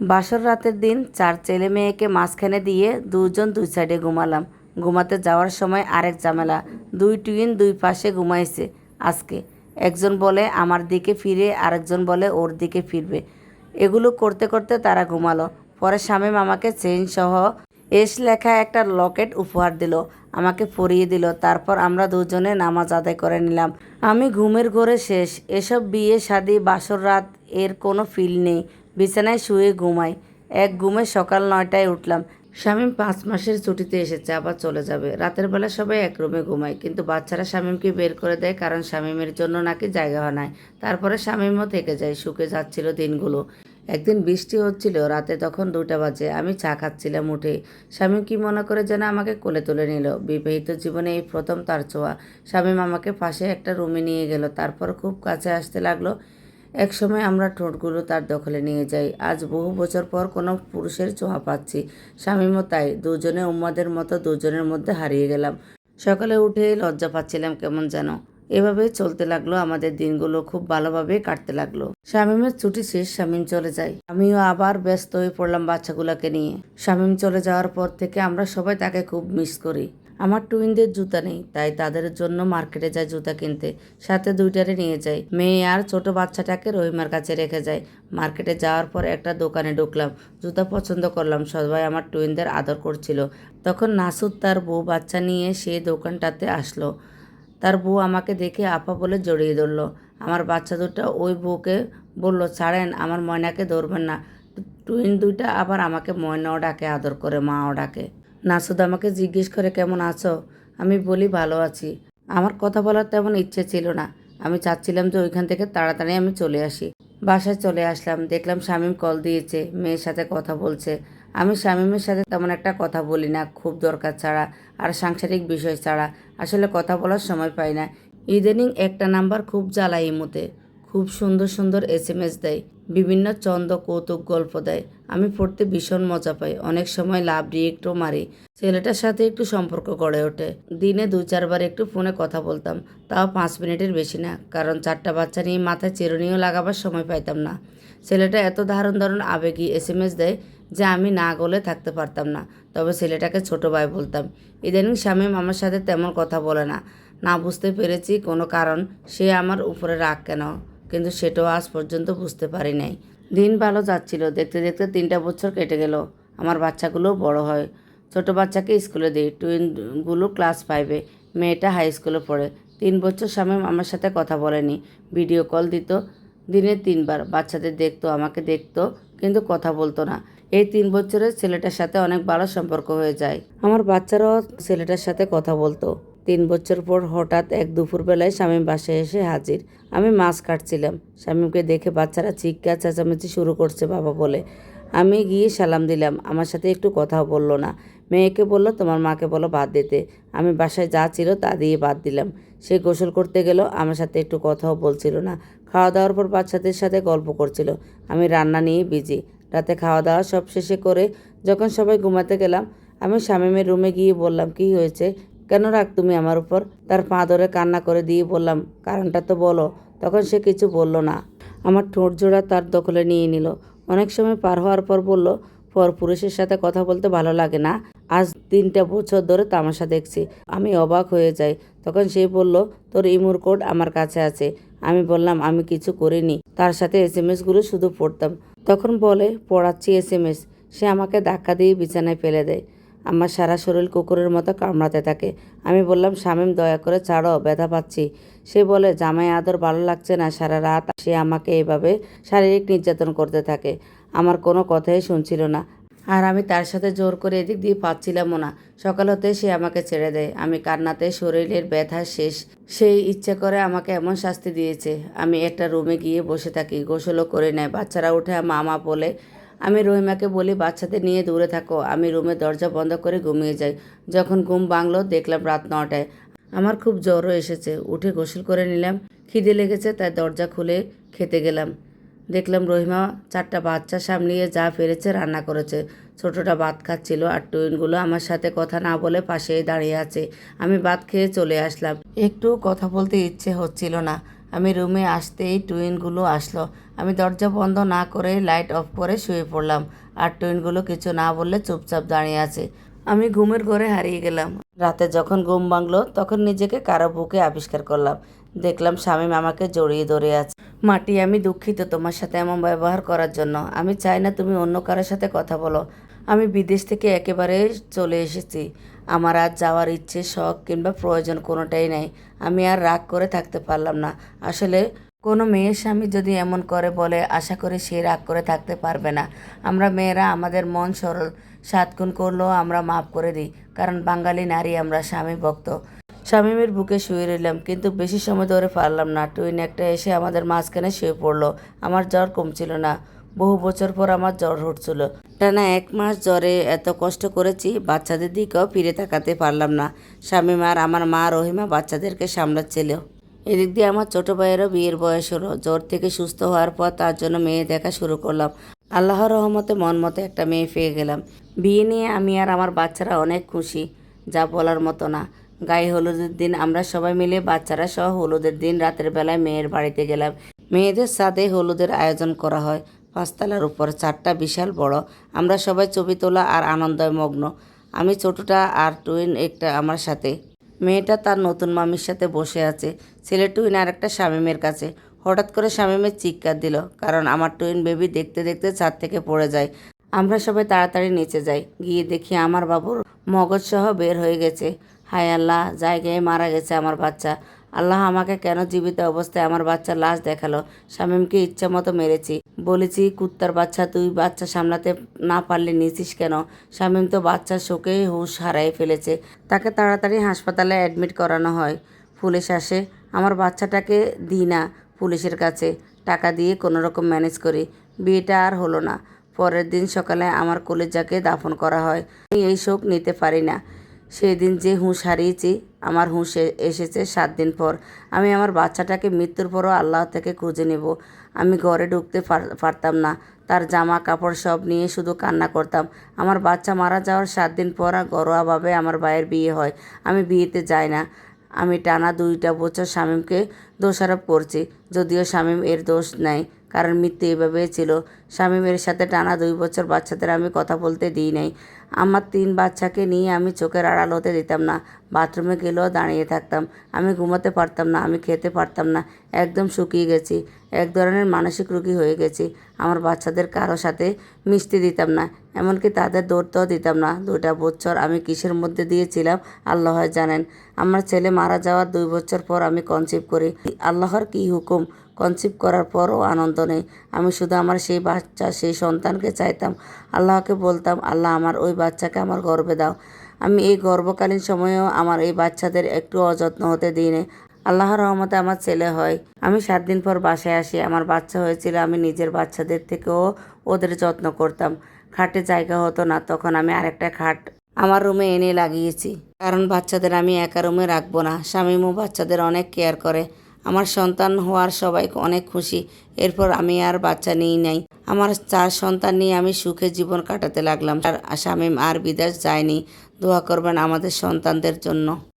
বাসর রাতের দিন চার ছেলে মেয়েকে মাঝখানে দিয়ে দুজন দুই সাইডে ঘুমালাম। ঘুমাতে যাওয়ার সময় আরেক ঝামেলা। দুই টুইন দুই পাশে ঘুমাইছে আজকে। একজন বলে, আমার দিকে ফিরে। আরেকজন বলে, ওর দিকে ফিরবে। এগুলো করতে করতে তারা ঘুমালো। পরে শামীম আমাকে চেইন সহ এস লেখা একটা লকেট উপহার দিল। আমাকে পরিয়ে দিল। তারপর আমরা দুজনে নামাজ আদায় করে নিলাম। আমি ঘুমের ঘরে শেষ। এসব বিয়ে, শাদি, বাসর রাত এর কোনো ফিল নেই। বিছানায় শুয়ে ঘুমাই। এক ঘুমে সকাল নয়টায় উঠলাম। শামীম পাঁচ মাসের ছুটিতে এসেছে, আবার চলে যাবে। রাতের বেলা সবাই এক রুমে ঘুমায়, কিন্তু বাচ্চারা শামীমকে বের করে দেয় কারণ শামীমের জন্য নাকি জায়গা হয় নাই। তারপরে শামীমও থেকে যায় শুকে যাচ্ছিল দিনগুলো। একদিন বৃষ্টি হচ্ছিল, রাতে তখন দুটা বাজে, আমি চা খাচ্ছিলাম উঠে। শামীম কি মনে করে যেন আমাকে কোলে তুলে নিল। বিবাহিত জীবনে এই প্রথম তার ছোঁয়া। শামীম আমাকে পাশে একটা রুমে নিয়ে গেল, তারপর খুব কাছে আসতে লাগল। এক সময় আমরা ঠোঁটগুলো তার দখলে নিয়ে যাই। আজ বহু বছর পর কোনো পুরুষের ছোঁয়া পাচ্ছি। স্বামীমও তাই, দুজনে উম্মাদের মতো দুজনের মধ্যে হারিয়ে গেলাম। সকালে উঠে লজ্জা পাচ্ছিলাম কেমন যেন। এভাবে চলতে লাগল, আমাদের দিনগুলো খুব ভালোভাবে কাটতে লাগল। শামীমের ছুটি শেষ শামীম চলে যায়। আমিও আবার ব্যস্ত হয়ে পড়লাম বাচ্চাগুলোকে নিয়ে। শামীম চলে যাওয়ার পর থেকে আমরা সবাই তাকে খুব মিস করি। আমার টুইনদের জুতা নেই, তাই তাদের জন্য মার্কেটে যায় জুতা কিনতে। সাথে দুইটারে নিয়ে যাই। মেয়ে আর ছোট বাচ্চাটাকে রহিমার কাছে রেখে যায় মার্কেটে যাওয়ার পর একটা দোকানে ঢুকলাম। জুতা পছন্দ করলাম, সবাই আমার টুইনদের আদর করছিল। তখন নাসুদ তার বউ বাচ্চা নিয়ে সেই দোকানটাতে আসলো। তার বউ আমাকে দেখে আপা বলে জড়িয়ে ধরলো। আমার বাচ্চা দুটো ওই বউকে বলল, ছাড়েন, আমার ময়নাকে ধরবেন না। টুইন দুইটা আবার আমাকে ময়নাও ডাকে, আদর করে মাও ডাকে। নাসুদ আমাকে জিজ্ঞেস করে কেমন আছো? আমি বলি ভালো আছি। আমার কথা বলার তেমন ইচ্ছে ছিল না। আমি চাচ্ছিলাম যে ওইখান থেকে তাড়াতাড়ি আমি চলে আসি। বাসায় চলে আসলাম। দেখলাম শামীম কল দিয়েছে, মেয়ের সাথে কথা বলছে। আমি শামীমের সাথে তেমন একটা কথা বলি না, খুব দরকার ছাড়া আর সাংসারিক বিষয় ছাড়া। আসলে কথা বলার সময় পাই না। ইদানিং একটা নাম্বার খুব জ্বালাই ইমুতে খুব সুন্দর সুন্দর এস এম এস দেয়, বিভিন্ন চন্দ, কৌতুক, গল্প দেয়। আমি পড়তে ভীষণ মজা পাই, অনেক সময় লাভ রিয়েক্টও মারি। ছেলেটার সাথে একটু সম্পর্ক গড়ে ওঠে। দিনে দু চারবার একটু ফোনে কথা বলতাম, তাও পাঁচ মিনিটের বেশি না, কারণ চারটা বাচ্চা নিয়ে মাথায় চিরুনিও লাগাবার সময় পাইতাম না। ছেলেটা এত ধারণ ধারণ আবেগী এস এম এস দেয় যে আমি না গলে থাকতে পারতাম না, তবে ছেলেটাকে ছোট ভাই বলতাম। ইদানিং শামীম আমার সাথে তেমন কথা বলে না। না বুঝতে পেরেছি কোনো কারণ, সে আমার উপরে রাগ কেন? কিন্তু সেটাও আজ পর্যন্ত বুঝতে পারি নাই। দিন ভালো যাচ্ছিল, দেখতে দেখতে তিনটা বছর কেটে গেল। আমার বাচ্চাগুলো বড় হয়। ছোট বাচ্চাকে স্কুলে দিই, টুইনগুলো ক্লাস ফাইভে। মেয়েটা হাই স্কুলে পড়ে। তিন বছর শামীম আমার সাথে কথা বলেনি। ভিডিও কল দিত। দিনে তিনবার। বাচ্চাদের দেখতো, আমাকে দেখতো, কিন্তু কথা বলতো না। এই তিন বছরের ছেলেটার সাথে অনেক ভালো সম্পর্ক হয়ে যায়। আমার বাচ্চারাও ছেলেটার সাথে কথা বলতো। তিন বছর পর হঠাৎ এক দুপুরবেলায় স্বামী বাসায় এসে হাজির। আমি মাছ কাটছিলাম। স্বামীকে দেখে বাচ্চারা চিৎকার, চেঁচামেচি শুরু করছে, বাবা বলে, আমি গিয়ে সালাম দিলাম। আমার সাথে একটু কথাও বলল না। মেয়েকে বলল, তোমার মাকে বলো বাদ দিতে। আমি বাসায় যা ছিল তা দিয়ে বাদ দিলাম। সে গোসল করতে গেল, আমার সাথে একটু কথাও বলছিল না। খাওয়া দাওয়ার পর বাচ্চাদের সাথে গল্প করছিল। আমি রান্না নিয়ে বিজি। রাতে খাওয়া দাওয়া সব শেষে করে যখন সবাই ঘুমাতে গেলাম, আমি শামীমের রুমে গিয়ে বললাম, কি হয়েছে? কেন রাখ তুমি আমার উপর? তার পা ধরে কান্না করে দিয়ে বললাম, কারণটা তো বলো। তখন সে কিছু বলল না। আমার ঠোঁট জোড়া তার দখলে নিয়ে নিল। অনেক সময় পার হওয়ার পর বলল, পর পুরুষের সাথে কথা বলতে ভালো লাগে না। আজ তিনটা বছর ধরে তামাশা দেখছি। আমি অবাক হয়ে যাই। তখন সে বলল, তোর ইমুর কোড আমার কাছে আছে। আমি বললাম, আমি কিছু করিনি। তার সাথে এস এম এসগুলো শুধু পড়তাম। তখন বলে, পড়াচ্ছি এস এম এস সে আমাকে ধাক্কা দিয়ে বিছানায় ফেলে দেয়। আমার সারা শরীর কুকুরের মতো কামড়াতে থাকে। আমি বললাম, শামীম, দয়া করে ছাড়ো, ব্যথা পাচ্ছি। সে বলে, জামাই আদর ভালো লাগছে না, সারা রাত সে আমাকে এভাবে শারীরিক নির্যাতন করতে থাকে। আমার কোনো কথাই শুনছিল না। আর আমি তার সাথে জোর করে এদিক দিয়ে পাচ্ছিলামও না। সকাল হতে সে আমাকে ছেড়ে দেয়। আমি কান্নাতে শরীরের ব্যথা শেষ। সেই ইচ্ছে করে আমাকে এমন শাস্তি দিয়েছে। আমি একটা রুমে গিয়ে বসে থাকি, গোসলও করে নেয়। বাচ্চারা উঠে মামা বলে আমি রহিমাকে বলি, বাচ্চাদের নিয়ে দূরে থাকো। আমি রুমে দরজা বন্ধ করে ঘুমিয়ে যাই। যখন ঘুম ভাঙলো, দেখলাম রাত নটায়। আমার খুব জ্বরও এসেছে। উঠে গোসল করে নিলাম। খিদে লেগেছে, তাই দরজা খুলে খেতে গেলাম। দেখলাম রহিমা চারটা বাচ্চা সামলিয়ে যা ফেরেছে রান্না করেছে। ছোটটা ভাত খাচ্ছিল আর টুইনগুলো আমার সাথে কথা না বলে পাশেই দাঁড়িয়ে আছে। আমি ভাত খেয়ে চলে আসলাম। একটু কথা বলতে ইচ্ছে হচ্ছিল না। আমি রুমে আসতেই টুইনগুলো আসলো। আমি দরজা বন্ধ না করে লাইট অফ করে শুয়ে পড়লাম, আর টুইনগুলো কিছু না বললে চুপচাপ দাঁড়িয়ে আছে। আমি ঘুমের ঘরে হারিয়ে গেলাম। রাতে যখন ঘুম ভাঙলো, তখন নিজেকে কারও বুকে আবিষ্কার করলাম। দেখলাম স্বামী আমাকে জড়িয়ে ধরে আছে। মাটি, আমি দুঃখিত তোমার সাথে এমন ব্যবহার করার জন্য। আমি চাই না তুমি অন্য কারোর সাথে কথা বলো। আমি বিদেশ থেকে একেবারে চলে এসেছি। আমার আর যাওয়ার ইচ্ছে, শখ কিংবা প্রয়োজন কোনোটাই নাই। আমি আর রাগ করে থাকতে পারলাম না। আসলে কোনো মেয়ের স্বামী যদি এমন করে বলে, আশা করি সে রাগ করে থাকতে পারবে না। আমরা মেয়েরা আমাদের মন সরল, সাত খুন করলেও আমরা মাফ করে দিই, কারণ বাঙালি নারী আমরা, স্বামী ভক্ত। শামীমের বুকে শুয়ে রইলাম, কিন্তু বেশি সময় ধরে পারলাম না। টুইন একটা এসে আমাদের মাঝখানে শুয়ে পড়ল। আমার জ্বর কমছিল না। বহু বছর পর আমার জ্বর উঠছিল টানা এক মাস জ্বরে এত কষ্ট করেছি, বাচ্চাদের দিকেও ফিরে তাকাতে পারলাম না। শামীম আর আমার মা রহিমা বাচ্চাদেরকে সামলাচ্ছিল। এদিক দিয়ে আমার ছোট ভাইয়েরও বিয়ের বয়স হলো। জ্বর থেকে সুস্থ হওয়ার পর তার জন্য মেয়ে দেখা শুরু করলাম। আল্লাহর রহমতে মন মতো একটা মেয়ে পেয়ে গেলাম। বিয়ে নিয়ে আমি আর আমার বাচ্চারা অনেক খুশি, যা বলার মতো না। গায়ে হলুদের দিন আমরা সবাই মিলে বাচ্চারা সহ হলুদের দিন রাতের বেলায় মেয়ের বাড়িতে গেলাম। মেয়েদের সাথে হলুদের আয়োজন করা হয়। পাঁচতলার উপর। চারটা বিশাল বড়। আমরা সবাই ছবি তোলা আর আনন্দয় মগ্ন আমি ছোটটা আর টুইন একটা আমার সাথে। মেয়েটা তার নতুন মামির সাথে বসে আছে। ছেলে টুইন আর একটা শামিমের কাছে। হঠাৎ করে শামিমের চিৎকার দিল, কারণ আমার টুইন বেবি দেখতে দেখতে ছাদ থেকে পড়ে যায়। আমরা সবাই তাড়াতাড়ি নিচে যাই। গিয়ে দেখি আমার বাবুর মগজসহ বের হয়ে গেছে। হায় আল্লাহ, জায়গায় মারা গেছে আমার বাচ্চা। আল্লাহ আমাকে কেন জীবিত অবস্থায় আমার বাচ্চার লাশ দেখাল? শামীমকে ইচ্ছা মতো মেরেছি। বলেছি, কুত্তার বাচ্চা, তুই বাচ্চা সামলাতে না পারলে নিছিস কেন? শামীম তো বাচ্চার শোকে হুঁশ হারাই ফেলেছে। তাকে তাড়াতাড়ি হাসপাতালে অ্যাডমিট করানো হয়। পুলিশ আসে, আমার বাচ্চাটাকে দিই না পুলিশের কাছে। টাকা দিয়ে কোনো রকম ম্যানেজ করি। বিয়েটা আর হলো না। পরের দিন সকালে আমার কলেজাকে দাফন করা হয়। আমি এই শোক নিতে পারি না। সেদিন যে হুঁশ হারিয়েছি, আমার হুঁশ এসেছে সাত দিন পর। আমি আমার বাচ্চাটাকে মৃত্যুর পরও আল্লাহ থেকে খুঁজে নেব। আমি ঘরে ঢুকতে পার- পারতাম না। তার জামা কাপড় সব নিয়ে শুধু কান্না করতাম। আমার বাচ্চা মারা যাওয়ার সাত দিন পর ঘরোয়াভাবে আমার ভাইয়ের বিয়ে হয়। আমি বিয়েতে যাই না। আমি টানা দুইটা বছর শামীমকে দোষারোপ করছি। যদিও শামীম এর দোষ নেয়। কারণ মৃত্যু এভাবেই ছিল। শামীমের সাথে টানা দুই বছর বাচ্চাদের আমি কথা বলতে দিই নাই। আমার তিন বাচ্চাকে নিয়ে আমি চোখের আড়াল হতে দিতাম না। বাথরুমে গেলেও দাঁড়িয়ে থাকতাম। আমি ঘুমাতে পারতাম না, আমি খেতে পারতাম না। একদম শুকিয়ে গেছি। এক ধরনের মানসিক রোগী হয়ে গেছি। আমার বাচ্চাদের কারও সাথে মিশতে দিতাম না, এমনকি তাদের দৌড়তেও দিতাম না। দুইটা বছর আমি কিসের মধ্যে দিয়েছিলাম, আল্লাহ জানেন। আমার ছেলে মারা যাওয়ার দুই বছর পর আমি কনসিভ করি। আল্লাহর কী হুকুম? কনসিভ করার পরও আনন্দ নেই। আমি শুধু আমার সেই বাচ্চা, সেই সন্তানকে চাইতাম। আল্লাহকে বলতাম, আল্লাহ, আমার ওই বাচ্চাকে আমার গর্বে দাও। আমি এই গর্ভকালীন সময়েও আমার এই বাচ্চাদের একটু অযত্ন হতে দিই নি আল্লাহর রহমতে আমার ছেলে হয়। আমি সাত দিন পর বাসায় আসি। আমার বাচ্চা হয়েছিল, আমি নিজের বাচ্চাদের থেকেও ওদের যত্ন করতাম। খাটে জায়গা হতো না, তখন আমি আরেকটা খাট আমার রুমে এনে লাগিয়েছি। কারণ বাচ্চাদের আমি একা রুমে রাখব না। স্বামীমও বাচ্চাদের অনেক কেয়ার করে। আমার সন্তান হওয়ার সবাই অনেক খুশি। এরপর আমি আর বাচ্চা নিই নাই। আমার চার সন্তান নিয়ে আমি সুখে জীবন কাটাতে লাগলাম। আর স্বামী আর বিদেশ যায়নি দোয়া করবেন আমাদের সন্তানদের জন্য।